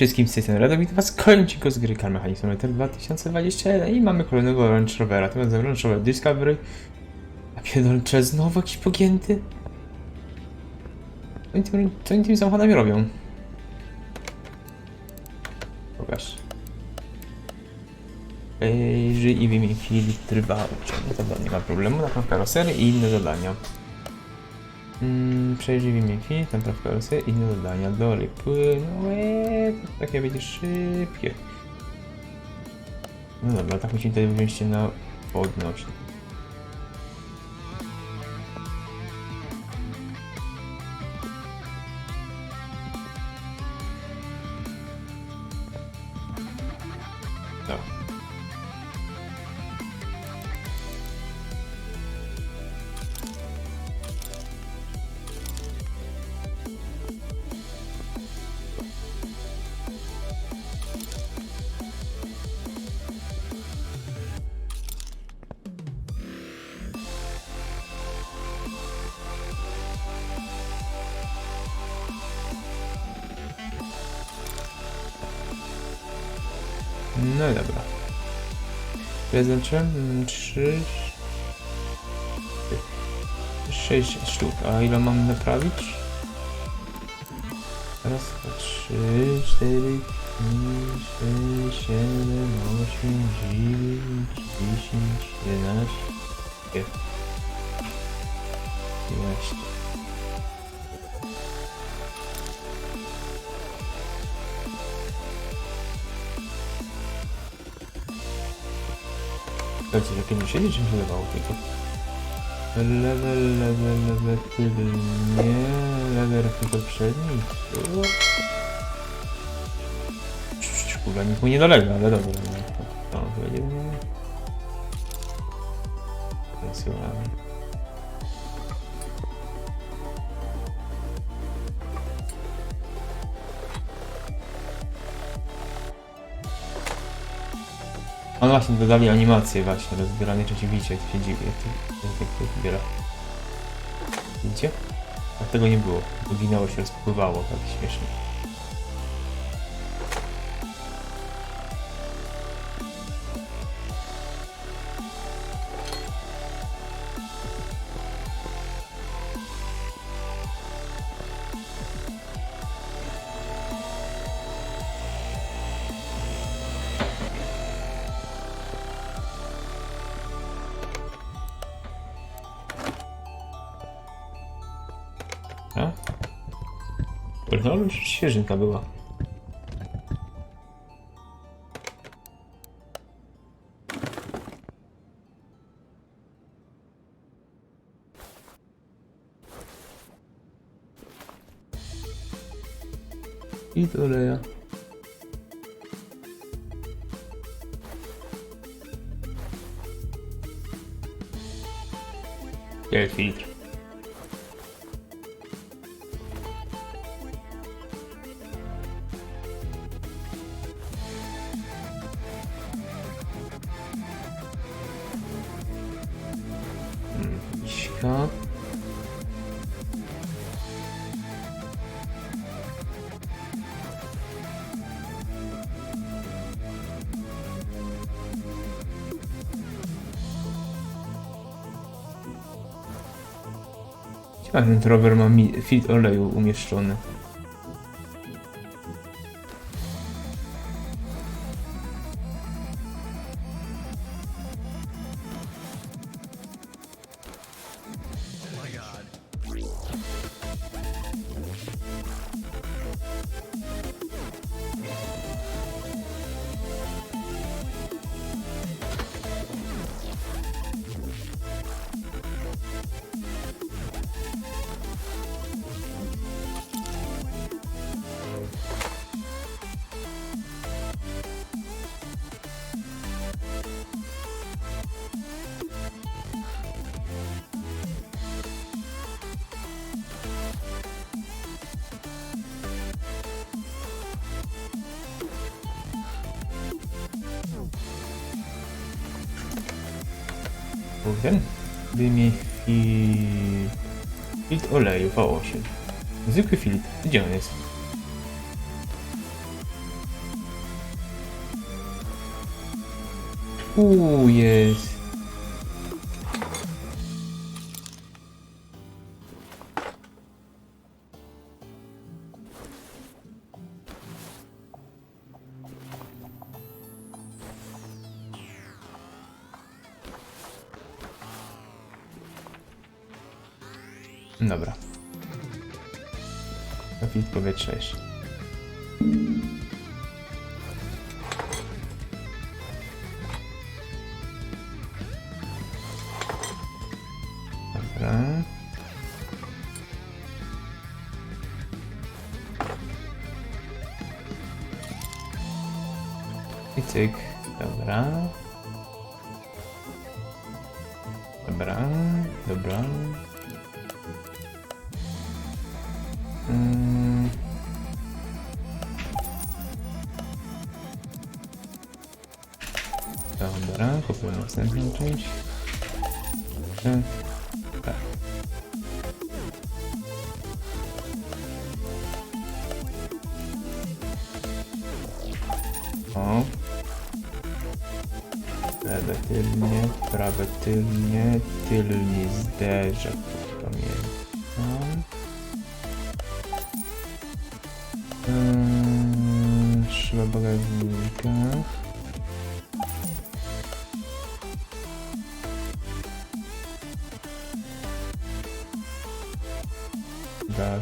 Wszystkim, z tej strony Radom, witam was kończyko z gry Car Mechanic Simulator 2021 i mamy kolejnego Range Rovera, tym razem Range Rover Discovery. A pierdolcze, znowu jakiś pogięty? Co oni, co oni tymi samochodami robią? Pokaż. Przejrzyj i wymień filtry voucher. No to nie ma problemu, napraw karosery i inne zadania. Mm, przejrzyj w imię filtr, napraw karosery i inne zadania. Dolej płynu, eee, takie będzie szybkie. No dobra, tak musimy tutaj się na podnośnik. No i dobra. Przeznaczyłem 3... 6 sztuk. A ile mam naprawić? Raz, dwa, trzy, cztery, pięć, sześć, siedem, osiem, dziewięć, dziesięć, jedenaście. Jedenaście. Słuchajcie, jakie nie siedzi, czym się dawało tylko? Level, level, level, tylnie, level tylko przedni. Co? Cii, Kurwa, nic mu nie dolega, ale dobra. No, to będzie... Wysyłamy. On właśnie dodali animację właśnie, rozbieranie przeciwnicze, jak to się dziwi, jak to, jak to. Widzicie? A tego nie było. Wyginało się, rozpływało, tak śmiesznie. A? No świeżynka była. I doleja. Gel filtr. Ciekawe, ten rower ma filtr oleju umieszczony. powiem. Dymi filtr... filtr oleju V8. Zwykły filtr. Gdzie on jest? Uuu, jest. Dobra. Trafić powietrze jeszcze. Dobra. I cyk. Dobra. Dobra, dobra. Następną część. E, Tak. O. Lewe tylnie, prawe tylnie, tylnie zderzak. Pamiętam. Eee, Szyba bagażnika.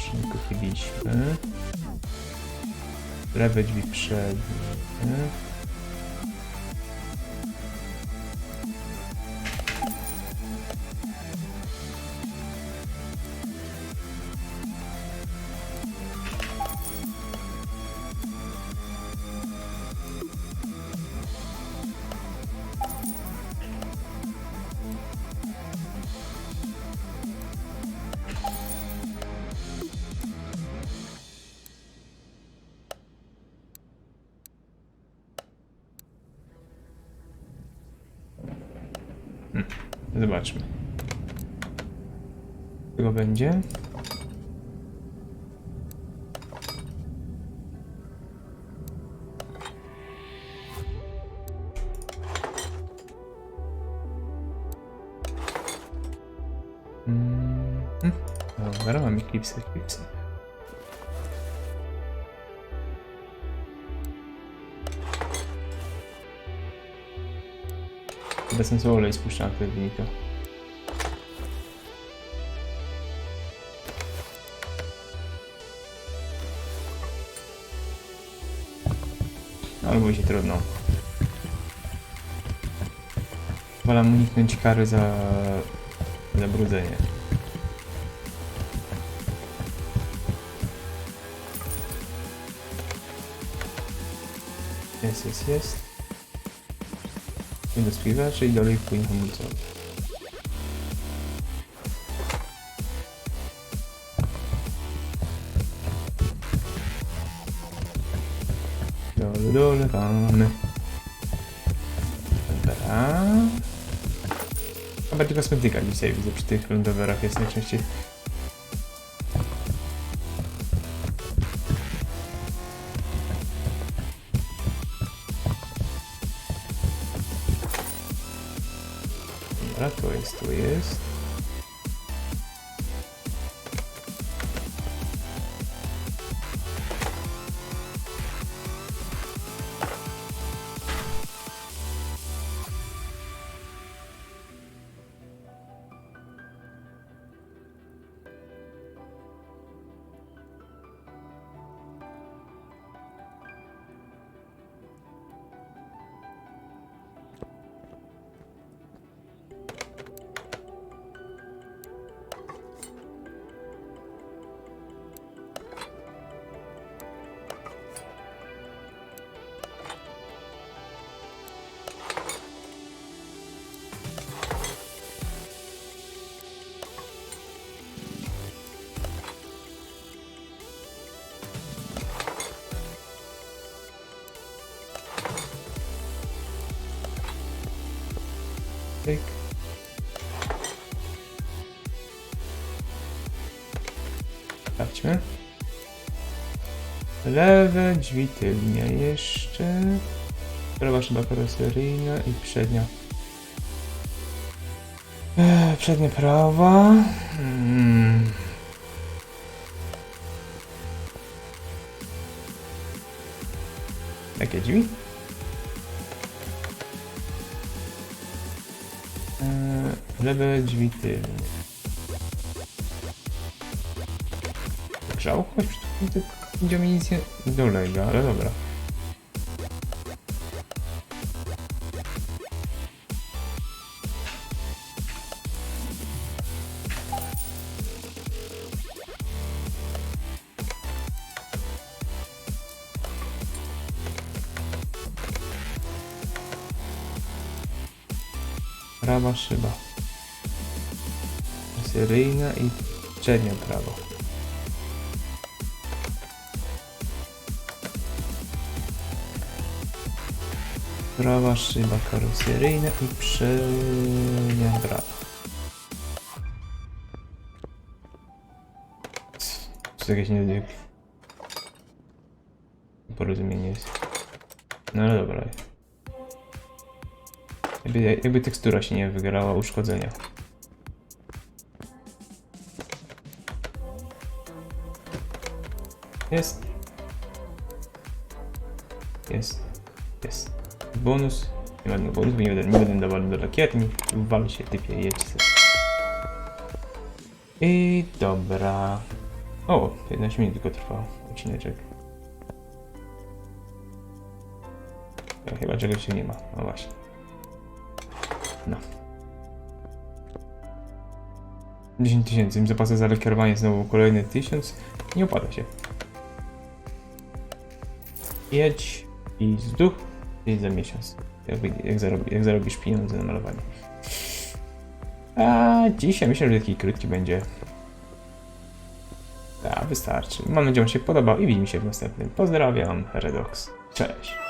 Bagażnik kuchiliśmy. Lewe drzwi przednie. Zobaczmy. Czego będzie? Mm, hm. Dobra, mamy klipsy, klipsy. Bez sensu olej spuszczam w wynika. Albo mi się trudno. Wolę uniknąć kary za zabrudzenie. Jest, jest, jest. Płyn do spiwaczy i dalej płyn hamulcowy. Dole, dolewamy. Dobra. Chyba tylko kosmetyka dzisiaj widzę przy tych lądowerach jest najczęściej. Dobra, Lewe drzwi tylnie jeszcze. Prawa szyba karoseryjna i przednia. Eee, przednia prawa. Mm. Jakie drzwi? Eee, lewe drzwi tylne. Grzałkość? Gdzie mi nic nie dolega, ale dobra. Prawa szyba. Seryjna i przednia prawo. Prawa szyba karoseryjna i przednia. Co to jakieś nie... Porozumienie jest. No ale dobra. Jakby, jakby tekstura się nie wygrała uszkodzenia. Jest. Jest. Jest. Bonus. Nie ma bonus, bo nie będę, nie będę dawał do lakierni. Wal się, typie, jedź. I dobra. O, 15 minut tylko trwał odcineczek. Ja, chyba czegoś się nie ma. No właśnie. No. 10 tysięcy. Zapasy za kierowanie znowu kolejny 1000. Nie opłaca się. Jedź i zduch i za miesiąc. Jak, jak, jak zarobisz pieniądze na malowanie. A dzisiaj myślę, że taki krótki będzie. A, wystarczy. Mam nadzieję, że się podobał i widzimy się w następnym. Pozdrawiam, Redox. Cześć.